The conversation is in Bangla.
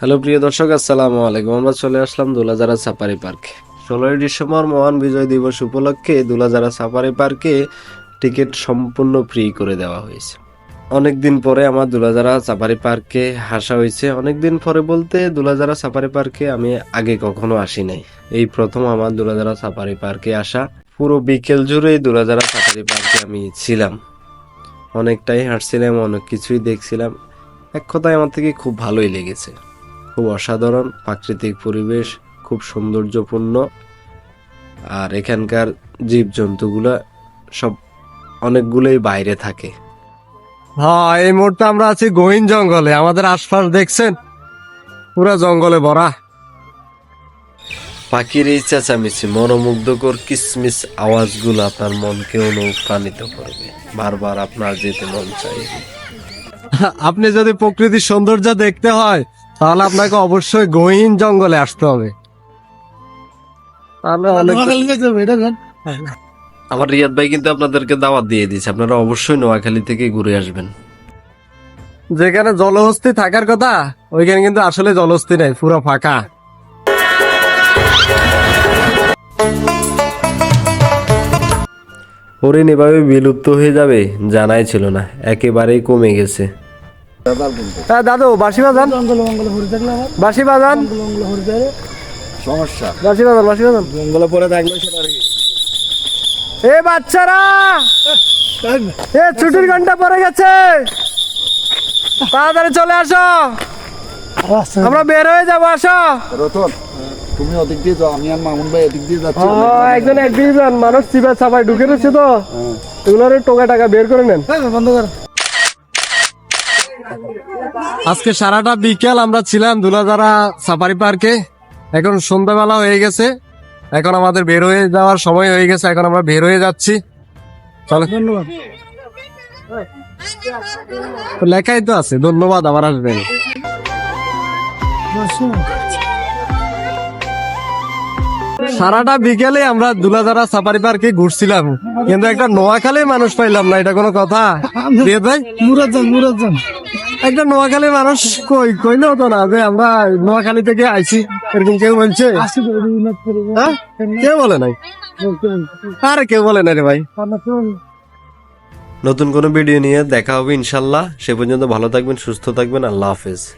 হ্যালো, প্রিয় দর্শক, আসসালামু আলাইকুম। আমরা চলে আসলাম দুলাজারা সাফারি পার্কে। ষোলোই ডিসেম্বর মহান বিজয় দিবস উপলক্ষে দুলাজারা সাফারি পার্কে টিকিট সম্পূর্ণ ফ্রি করে দেওয়া হয়েছে। অনেক দিন পরে আমার দুলাজারা সাফারি পার্কে আসা হয়েছে। অনেক দিন পরে বলতে দুলাজারা সাফারি পার্কে আমি আগে কখনো আসি নাই। এই প্রথম আমার দুলাজারা সাফারি পার্কে আসা। পুরো বিকেল জুড়েই দুলাজারা সাফারি পার্কে আমি ছিলাম। অনেকটাই হাঁটছিলাম, অনেক কিছুই দেখছিলাম। এক কথায় আমার থেকে খুব ভালোই লেগেছে। খুব অসাধারণ, প্রাকৃতিক পরিবেশ, খুব সৌন্দর্যপূর্ণ। আর এখানকার জীবজন্তুগুলো সব অনেকগুলোই বাইরে থাকে। হ্যাঁ এই মুহূর্তে আমরা আছি গহীন জঙ্গলে। আমাদের আশপাশ দেখছেন? পুরো জঙ্গলে ভরা। পাখির এই চেঁচামেচি মনোমুগ্ধকর কিসমিস আওয়াজগুলো আপনার মনকে অনুপ্রাণিত করবে। বারবার আপনার যেতে মন চাইবে আপনি যদি প্রকৃতির সৌন্দর্য দেখতে হয় তাহলে আপনাকে অবশ্যই গহীন জঙ্গলে আসতে হবে। তাহলে অনেক আমার রিয়াদ ভাই কিন্তু আপনাদেরকে দাওয়াত দিয়ে দিয়েছে। আপনারা অবশ্যই নোয়াখালী থেকে ঘুরে আসবেন। যেখানে জলহস্তি থাকার কথা ওইখানে কিন্তু আসলে জলহস্তি নাই পুরো ফাঁকা। হরিণ এভাবে বিলুপ্ত হয়ে যাবে জানাই ছিল না একেবারেই কমে গেছে। হ্যাঁ দাদু বাসি বাজান? বাসি বাজান? সমস্যা। বাসি বাজান বাসি বাজান। জঙ্গলে পরে থাকলে সেটা আর কি। এ বাচ্চারা! এ ছুটির ঘণ্টা পড়ে গেছে। তাড়াতাড়ি চলে আসো। আমরা বের হয়ে যাব আসো। রতন তুমি ওদিক দিয়ে যাও আমি আর মামুন ভাই এদিক দিয়ে যাচ্ছি। ও, একজন একদিন মানুষ চিপা চাপায় ঢুকে রয়েছে তো। এগুলোর টোকা টাকা বের করে নেন। বন্ধ কর। আজকে সারাটা বিকেল আমরা ছিলাম দুলাজারা সাফারি পার্কে। এখন সন্ধ্যাবেলা হয়ে গেছে। এখন আমাদের বের হয়ে যাওয়ার সময় হয়ে গেছে এখন আমরা বের হয়ে যাচ্ছি। চলো। লেখাই তো আছে ধন্যবাদ আবার আসবেন। সারাটা বিকেলে আমরা দুলাজারা সাফারি পার্কে ঘুরছিলাম। কিন্তু একটা নোয়াখালী মানুষ পাইলাম না এটা কোনো কথা? ভাই? একটা নোয়াখালী মানুষ কই কইলেও তো না যে আমরা নোয়াখালী থেকে আইছি। এরকম কেউ বলছে? হ্যাঁ? কেউ বলে নাই? আরে কেউ বলে নাই রে ভাই। নতুন কোনো ভিডিও নিয়ে দেখা হবে ইনশাল্লাহ। সে পর্যন্ত ভালো থাকবেন সুস্থ থাকবেন। আল্লাহ হাফেজ।